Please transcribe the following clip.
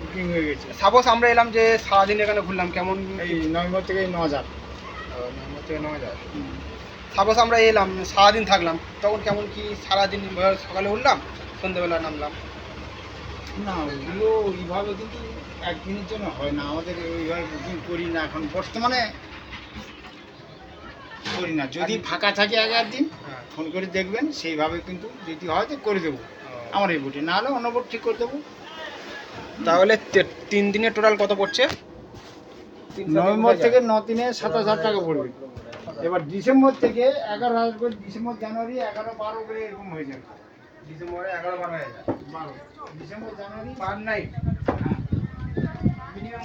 Booking হয়ে গেছে। Suppose আমরা এলাম যে সারাদিন এখানে ঘুরলাম কেমন এই নভেম্বর থেকে ন হাজার নভেম্বর থেকে ন হাজার সাপোজ আমরা এলাম সারাদিন থাকলাম তখন কেমন কি সারাদিন সকালে উঠলাম সন্ধ্যেবেলা নামলাম? না ওগুলো ওইভাবে কিন্তু একদিনের জন্য হয় না। আমাদের ওইভাবে বুকিং করি না এখন। বর্তমানে করি না। যদি ফাঁকা থাকে এক একদিন হ্যাঁ। ফোন করে দেখবেন সেইভাবে কিন্তু যদি হয় তো করে দেবো। আমার এই বুটে। না হলে অন্য বোট ঠিক করে দেবো। তাহলে তিন দিনে টোটাল কত পড়ছে? নভেম্বর থেকে ন দিনে সাতাশ হাজার টাকা পড়বে। এবার ডিসেম্বর থেকে এগারো হাজার করে ডিসেম্বর জানুয়ারি এগারো বারো করে এরকম হয়ে যাবে। ডিসেম্বরে এগারো বারো হাজার বারো। December January per night minimum